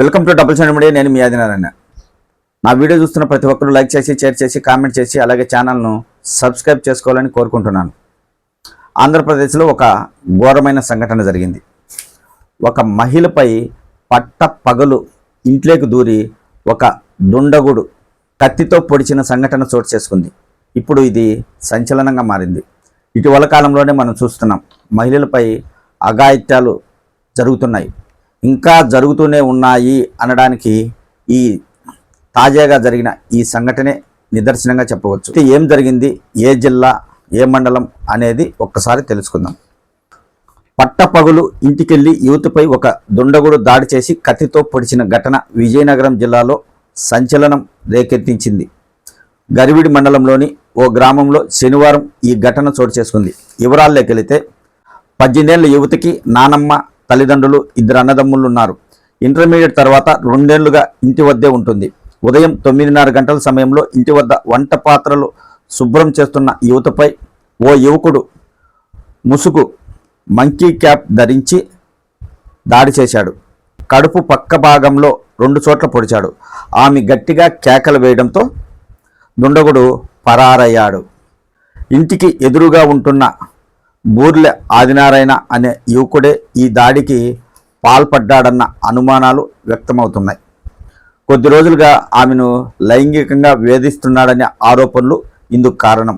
Welcome to double seven media నేను మీ ఆదినారాయణ. నా వీడియో చూస్తున్న ప్రతి ఒక్కరూ లైక్ చేసి షేర్ చేసి కామెంట్ చేసి అలాగే ఛానల్ను సబ్స్క్రైబ్ చేసుకోవాలని కోరుకుంటున్నాను. ఆంధ్రప్రదేశ్లో ఒక ఘోరమైన సంఘటన జరిగింది. ఒక మహిళపై పట్ట పగలు ఇంట్లోకి దూరి ఒక దుండగుడు కత్తితో పొడిచిన సంఘటన చోటు చేసుకుంది. ఇప్పుడు ఇది సంచలనంగా మారింది. ఇటీవల కాలంలోనే మనం చూస్తున్నాం మహిళలపై అఘాయిత్యాలు జరుగుతున్నాయి. ఇంకా జరుగుతూనే ఉన్నాయి అనడానికి ఈ తాజాగా జరిగిన ఈ సంఘటనే నిదర్శనంగా చెప్పవచ్చు. ఏం జరిగింది? ఏ జిల్లా ఏ మండలం అనేది ఒక్కసారి తెలుసుకుందాం. పట్టపగులు ఇంటికెళ్ళి యువతిపై ఒక దుండగుడు దాడి చేసి కత్తితో పొడిచిన ఘటన విజయనగరం జిల్లాలో సంచలనం రేకెత్తించింది. గరివిడి మండలంలోని ఓ గ్రామంలో శనివారం ఈ ఘటన చోటు చేసుకుంది. వివరాల్లోకి వెళితే పద్దెనిమిదేళ్ళ యువతికి నానమ్మ తల్లిదండ్రులు ఇద్దరు అన్నదమ్ములు ఉన్నారు ఇంటర్మీడియట్ తర్వాత రెండేళ్ళుగా ఇంటి వద్దే ఉంటుంది. ఉదయం తొమ్మిదిన్నర గంటల సమయంలో ఇంటి వద్ద వంట పాత్రలు శుభ్రం చేస్తున్న యువతపై ఓ యువకుడు ముసుగు మంకీ క్యాప్ ధరించి దాడి చేశాడు. కడుపు పక్క భాగంలో రెండు చోట్ల పొడిచాడు. ఆమె గట్టిగా కేకలు వేయడంతో దుండగుడు పరారయ్యాడు. ఇంటికి ఎదురుగా ఉంటున్న బూర్లె ఆదినారాయణ అనే యువకుడే ఈ దాడికి పాల్పడ్డాడన్న అనుమానాలు వ్యక్తమవుతున్నాయి. కొద్ది రోజులుగా ఆమెను లైంగికంగా వేధిస్తున్నాడనే ఆరోపణలు ఇందుకు కారణం.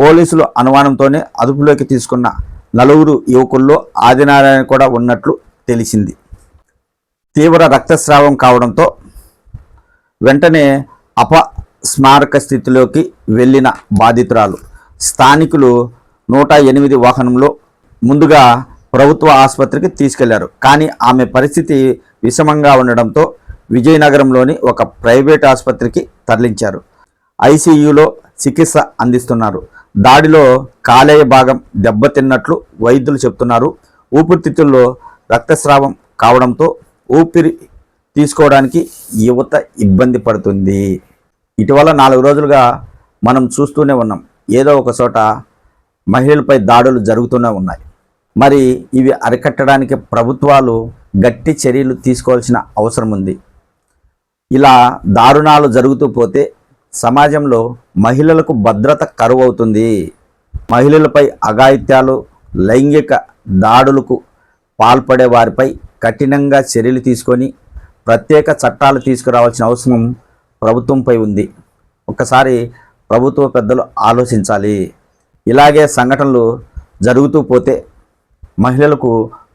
పోలీసులు అనుమానంతోనే అదుపులోకి తీసుకున్న నలుగురు యువకుల్లో ఆదినారాయణ కూడా ఉన్నట్లు తెలిసింది. తీవ్ర రక్తస్రావం కావడంతో వెంటనే అపస్మారక స్థితిలోకి వెళ్ళిన బాధితురాలు. స్థానికులు నూట ఎనిమిది వాహనంలో ముందుగా ప్రభుత్వ ఆసుపత్రికి తీసుకెళ్ళారు. కానీ ఆమె పరిస్థితి విషమంగా ఉండడంతో విజయనగరంలోని ఒక ప్రైవేట్ ఆసుపత్రికి తరలించారు. ఐసీయూలో చికిత్స అందిస్తున్నారు. దాడిలో కాలేయ భాగం దెబ్బతిన్నట్లు వైద్యులు చెప్తున్నారు ఊపిరితిత్తుల్లో రక్తస్రావం కావడంతో ఊపిరి తీసుకోవడానికి యువత ఇబ్బంది పడుతుంది. ఇటీవల నాలుగు రోజులుగా మనం చూస్తూనే ఉన్నాం. ఏదో ఒక చోట మహిళలపై దాడులు జరుగుతూనే ఉన్నాయి. మరి ఇవి అరికట్టడానికి ప్రభుత్వాలు గట్టి చర్యలు తీసుకోవాల్సిన అవసరం ఉంది. ఇలా దారుణాలు జరుగుతూ పోతే సమాజంలో మహిళలకు భద్రత కరువు అవుతుంది మహిళలపై అఘాయిత్యాలు లైంగిక దాడులకు పాల్పడే వారిపై కఠినంగా చర్యలు తీసుకొని ప్రత్యేక చట్టాలు తీసుకురావాల్సిన అవసరం ప్రభుత్వంపై ఉంది. ఒక్కసారి ప్రభుత్వ పెద్దలు ఆలోచించాలి. ఇలాగే సంఘటనలు జరుగుతూ పోతే మహిళలకు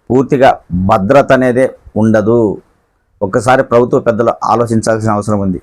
పూర్తిగా భద్రత అనేదే ఉండదు. ఒక్కసారి ప్రభుత్వ పెద్దలు ఆలోచించాల్సిన అవసరం ఉంది.